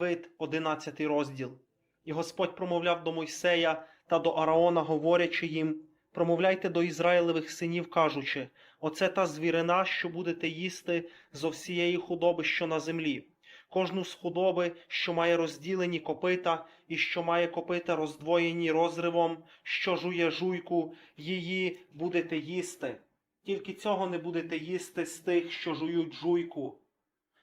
Вид, 11 розділ. І Господь промовляв до Мойсея та до Араона, говорячи їм: промовляйте до Ізраїлевих синів, кажучи: Оце та звірина, що будете їсти зо всієї худоби, що на землі. Кожну з худоби, що має розділені копита, і що має копита роздвоєні розривом, що жує жуйку, її будете їсти. Тільки цього не будете їсти з тих, що жують жуйку,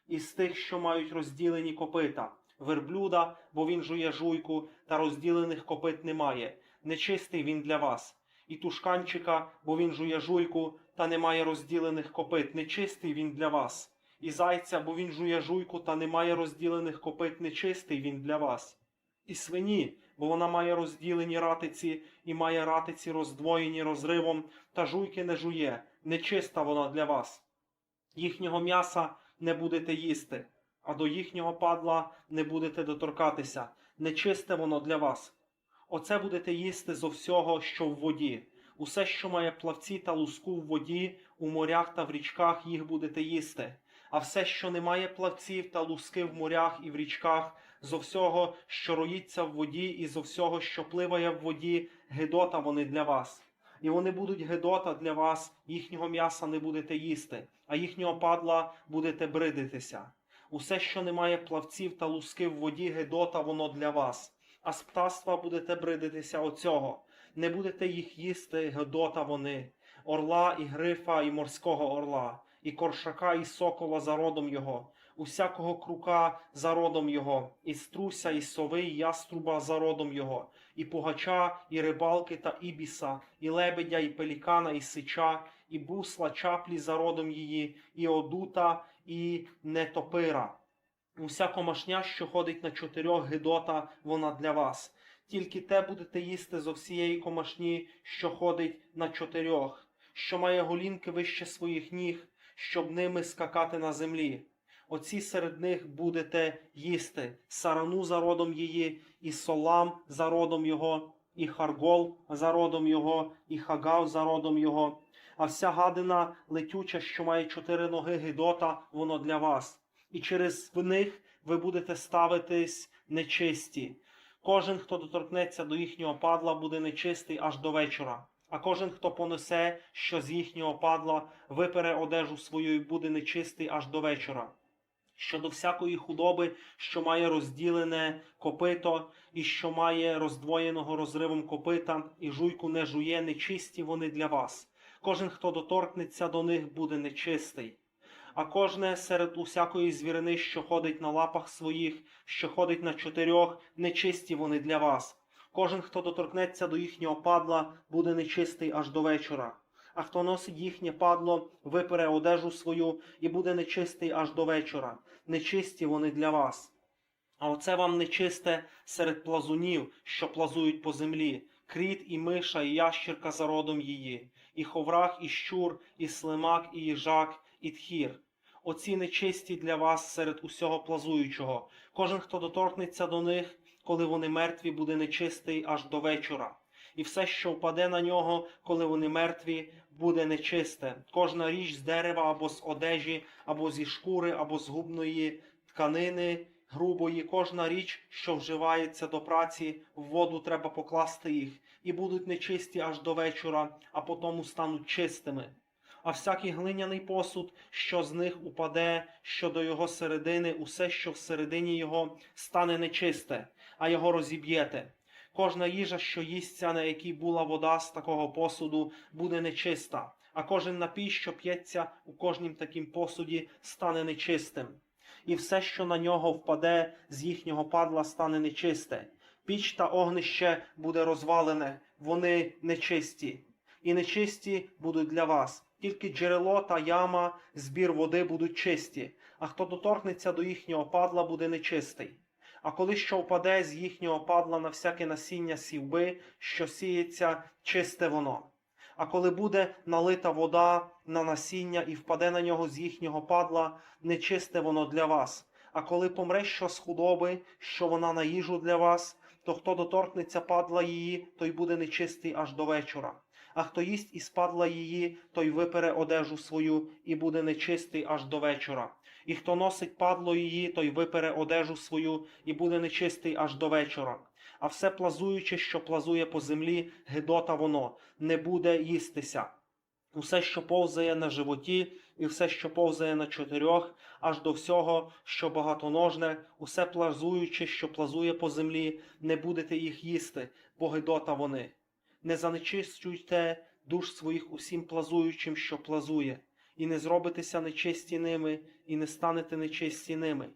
і з тих, що мають розділені копита. Верблюда, бо він жує жуйку, та розділених копит немає. Нечистий він для вас. І тушканчика, бо він жує жуйку, та немає розділених копит. Нечистий він для вас. І зайця, бо він жує жуйку, та немає розділених копит. Нечистий він для вас. І свині, бо вона має розділені ратиці, і має ратиці роздвоєні розривом, та жуйки не жує. Нечиста вона для вас. Їхнього м'яса не будете їсти, а до їхнього падла не будете доторкатися. Нечисте воно для вас. Оце будете їсти зо всього, що в воді. Усе, що має плавці та луску в воді, у морях та в річках їх будете їсти. А все, що не має плавців та луски в морях і в річках, зо всього, що роїться в воді, і зо всього, що пливає в воді, гидота вони для вас. І вони будуть гидота для вас, їхнього м'яса не будете їсти, а їхнього падла будете бридитися. Усе, що не має плавців та луски в воді, гидота воно для вас. А з птаства будете бридитися оцього. Не будете їх їсти, гидота вони, орла і грифа, і морського орла, і коршака, і сокола за родом його, усякого крука за родом його, і струся, і сови, і яструба за родом його, і пугача, і рибалки та ібіса, і лебедя, і пелікана, і сича, і бусла, чаплі за родом її, і одута, і нетопира. Уся комашня, що ходить на чотирьох гидота, вона для вас. Тільки те будете їсти зо всієї комашні, що ходить на чотирьох, що має голінки вище своїх ніг, щоб ними скакати на землі. Оці серед них будете їсти сарану за родом її, і солам за родом його, і харгол за родом його, і хагав за родом його. А вся гадина летюча, що має чотири ноги гидота, воно для вас. І через них ви будете ставитись нечисті. Кожен, хто доторкнеться до їхнього падла, буде нечистий аж до вечора. А кожен, хто понесе, що з їхнього падла, випере одежу свою і буде нечистий аж до вечора. Щодо всякої худоби, що має розділене копито, і що має роздвоєного розривом копита, і жуйку не жує, нечисті вони для вас. Кожен, хто доторкнеться до них, буде нечистий. А кожне серед усякої звірини, що ходить на лапах своїх, що ходить на чотирьох, нечисті вони для вас. Кожен, хто доторкнеться до їхнього падла, буде нечистий аж до вечора. А хто носить їхнє падло, випере одежу свою і буде нечистий аж до вечора. Нечисті вони для вас. А оце вам нечисте серед плазунів, що плазують по землі, кріт і миша, і ящірка за родом її, і ховрах, і щур, і слимак, і їжак, і тхір. Оці нечисті для вас серед усього плазуючого. Кожен, хто доторкнеться до них, коли вони мертві, буде нечистий аж до вечора. І все, що впаде на нього, коли вони мертві, буде нечисте. Кожна річ з дерева або з одежі, або зі шкури, або з губної тканини грубої, кожна річ, що вживається до праці, в воду треба покласти їх, і будуть нечисті аж до вечора, а потому стануть чистими. А всякий глиняний посуд, що з них упаде, що до його середини, усе, що всередині його, стане нечисте, а його розіб'єте. Кожна їжа, що їсться, на якій була вода з такого посуду, буде нечиста, а кожен напій, що п'ється у кожнім такім посуді, стане нечистим. І все, що на нього впаде з їхнього падла, стане нечисте. Піч та огнище буде розвалене, вони нечисті, і нечисті будуть для вас. Тільки джерело та яма, збір води будуть чисті, а хто доторкнеться до їхнього падла, буде нечистий. А коли що впаде з їхнього падла на всяке насіння сівби, що сіється, чисте воно. А коли буде налита вода на насіння і впаде на нього з їхнього падла, нечисте воно для вас. А коли помре що з худоби, що вона на їжу для вас, то хто доторкнеться падла її, той буде нечистий аж до вечора. А хто їсть із падла її, той випере одежу свою і буде нечистий аж до вечора. І хто носить падло її, той випере одежу свою і буде нечистий аж до вечора. А все плазуюче, що плазує по землі, гидота воно, не буде їстися. Усе, що повзає на животі, і все, що повзає на чотирьох, аж до всього, що багатоножне, усе плазуюче, що плазує по землі, не будете їх їсти, бо гидота вони. Не занечищуйте душ своїх усім плазуючим, що плазує, і не зробитеся нечисті ними, і не станете нечисті ними.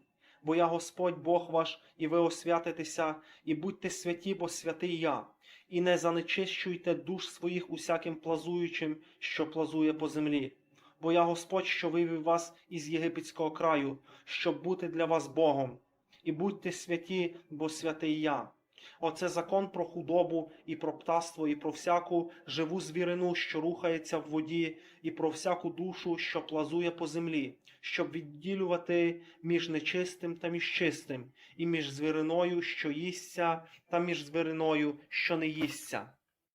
Бо я Господь Бог ваш, і ви освятитеся, і будьте святі, бо святий я, і не занечищуйте душ своїх усяким плазуючим, що плазує по землі. Бо я Господь, що вивів вас із єгипетського краю, щоб бути для вас Богом. І будьте святі, бо святий я. Оце закон про худобу і про птаство, і про всяку живу звірину, що рухається в воді, і про всяку душу, що плазує по землі, щоб відділювати між нечистим та між чистим, і між звіриною, що їсться, та між звіриною, що не їсться.